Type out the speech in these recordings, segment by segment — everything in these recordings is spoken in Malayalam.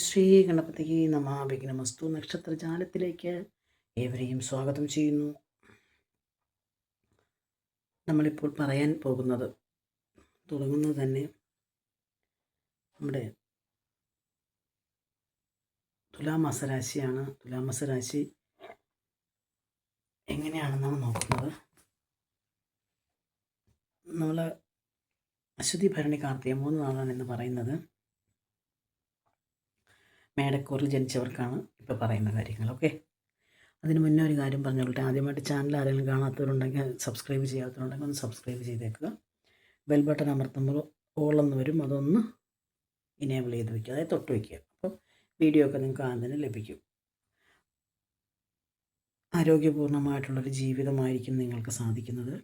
ശ്രീ ഗണപതിക്ക് നമാഭിഘ്നമസ്തു നക്ഷത്രജാലത്തിലേക്ക് ഏവരെയും സ്വാഗതം ചെയ്യുന്നു. നമ്മളിപ്പോൾ പറയാൻ പോകുന്നത് തുടങ്ങുന്നത് തന്നെ നമ്മുടെ തുലാമാസ രാശിയാണ് തുലാമാസ രാശി എങ്ങനെയാണെന്നാണ് നോക്കുന്നത്. നമ്മൾ അശ്വതി ഭരണി കാർത്തിക മൂന്ന് നാളാണ് എന്ന് പറയുന്നത്. മേടക്കൂറിൽ ജനിച്ചവർക്കാണ് ഇപ്പോൾ പറയുന്ന കാര്യങ്ങൾ ഓക്കെ? അതിന് മുന്നേ ഒരു കാര്യം പറഞ്ഞോളട്ടെ ആദ്യമായിട്ട് ചാനൽ ആരെങ്കിലും കാണാത്തവരുണ്ടെങ്കിൽ സബ്സ്ക്രൈബ് ചെയ്യാത്തവരുണ്ടെങ്കിൽ ഒന്ന് സബ്സ്ക്രൈബ് ചെയ്തേക്കുക. ബെൽ ബട്ടൺ അമർത്തുമ്പോൾ ഓളെന്ന് വരും. അതൊന്ന് ഇനേബിൾ ചെയ്ത് വയ്ക്കുക അതായത് തൊട്ട് വയ്ക്കുക അപ്പോൾ വീഡിയോ ഒക്കെ നിങ്ങൾക്ക് ആദ്യം ലഭിക്കും. ആരോഗ്യപൂർണമായിട്ടുള്ളൊരു ജീവിതമായിരിക്കും നിങ്ങൾക്ക് സാധിക്കുന്നത്.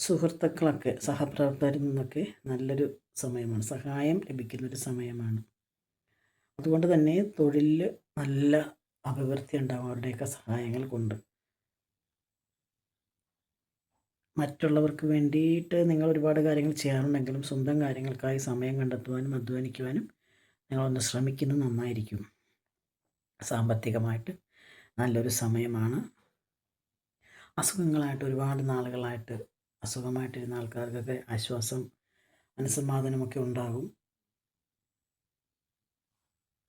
സുഹൃത്തുക്കളൊക്കെ സഹപ്രവർത്തകരിൽ നിന്നൊക്കെ നല്ലൊരു സമയമാണ്. സഹായം ലഭിക്കുന്ന ഒരു സമയമാണ്. അതുകൊണ്ട് തന്നെ തൊഴിലിൽ നല്ല അഭിവൃദ്ധി ഉണ്ടാകും അവരുടെയൊക്കെ സഹായങ്ങൾ കൊണ്ട്. മറ്റുള്ളവർക്ക് വേണ്ടിയിട്ട് നിങ്ങൾ ഒരുപാട് കാര്യങ്ങൾ ചെയ്യാറുണ്ടെങ്കിലും സ്വന്തം കാര്യങ്ങൾക്കായി സമയം കണ്ടെത്തുവാനും അധ്വാനിക്കുവാനും നിങ്ങളൊന്ന് ശ്രമിക്കുന്നത് നന്നായിരിക്കും. സാമ്പത്തികമായിട്ട് നല്ലൊരു സമയമാണ്. അസുഖങ്ങളായിട്ട് ഒരുപാട് നാളുകളായിട്ട് അസുഖമായിട്ടിരുന്ന ആൾക്കാർക്കൊക്കെ ആശ്വാസം മനസ്സമാധാനമൊക്കെ ഉണ്ടാകും.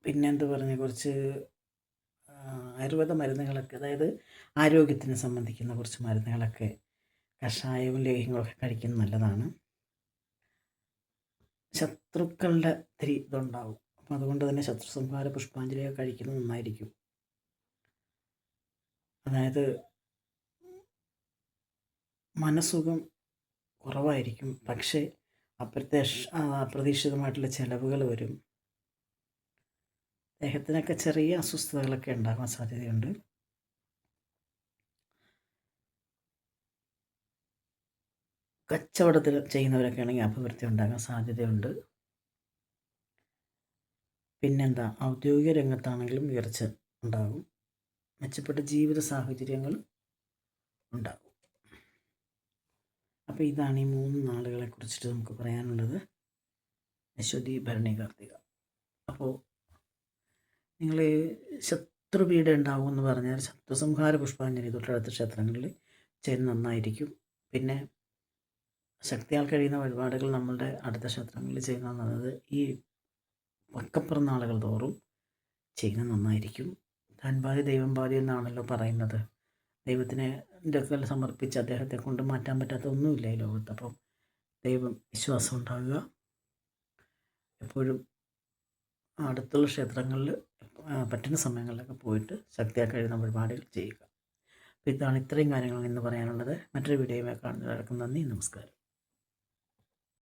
പിന്നെ എന്ത് പറഞ്ഞ കുറച്ച് ആയുർവേദ മരുന്നുകളൊക്കെ അതായത് ആരോഗ്യത്തിന് സംബന്ധിക്കുന്ന കുറച്ച് മരുന്നുകളൊക്കെ കഷായവും ലേഹ്യങ്ങളൊക്കെ കഴിക്കുന്നത് നല്ലതാണ്. ശത്രുക്കളുടെ ഇത്തിരി ഇതുണ്ടാവും. അപ്പം അതുകൊണ്ട് തന്നെ ശത്രു സംഹാര പുഷ്പാഞ്ജലിയൊക്കെ കഴിക്കുന്നത് നന്നായിരിക്കും. അതായത് മനസ്സുഖം കുറവായിരിക്കും. പക്ഷേ അപ്രത്യക്ഷ അപ്രതീക്ഷിതമായിട്ടുള്ള ചിലവുകൾ വരും. ദേഹത്തിനൊക്കെ ചെറിയ അസ്വസ്ഥതകളൊക്കെ ഉണ്ടാകാൻ സാധ്യതയുണ്ട്. കച്ചവടത്തിൽ ചെയ്യുന്നവരൊക്കെ ആണെങ്കിൽ അഭിവൃദ്ധി ഉണ്ടാകാൻ സാധ്യതയുണ്ട്. പിന്നെന്താ ഔദ്യോഗിക രംഗത്താണെങ്കിലും ഉയർച്ച ഉണ്ടാകും. മെച്ചപ്പെട്ട ജീവിത സാഹചര്യങ്ങൾ ഉണ്ടാകും. അപ്പോൾ ഇതാണ് ഈ മൂന്ന് നാളുകളെ കുറിച്ചിട്ട് നമുക്ക് പറയാനുള്ളത്. അശ്വതി ഭരണി കാർത്തിക. അപ്പോൾ നിങ്ങൾ ശത്രുപീഠ ഉണ്ടാവും എന്ന് പറഞ്ഞാൽ ശത്രുസംഹാര പുഷ്പാഞ്ജലി തൊട്ടടുത്ത ക്ഷേത്രങ്ങളിൽ ചെന്ന് നന്നായിരിക്കും. പിന്നെ ശക്തിയാൽ കഴിയുന്ന വഴിപാടുകൾ നമ്മളുടെ അടുത്ത ക്ഷേത്രങ്ങളിൽ ചെയ്യുന്ന നല്ലത് ഈ വക്കപ്പിറന്നാളുകൾ തോറും ചെയ്യുന്നത് നന്നായിരിക്കും. താൻ പാതി ദൈവം എന്നാണല്ലോ പറയുന്നത്. ദൈവത്തിന് ഇതൊക്കെ സമർപ്പിച്ച് അദ്ദേഹത്തെ കൊണ്ട് മാറ്റാൻ പറ്റാത്ത ഒന്നുമില്ല ഈ ലോകത്ത്. അപ്പം ദൈവം വിശ്വാസം ഉണ്ടാകുക എപ്പോഴും അടുത്തുള്ള ക്ഷേത്രങ്ങളിൽ പറ്റുന്ന സമയങ്ങളിലൊക്കെ പോയിട്ട് ശക്തിയാക്കി കഴിയുന്ന പരിപാടികൾ ചെയ്യുക. അപ്പോൾ ഇതാണ് ഇത്രയും കാര്യങ്ങൾ ഇന്ന് പറയാനുള്ളത്. മറ്റൊരു വീഡിയോയുമായി കാണുന്നതിനടക്കം നന്ദി നമസ്കാരം.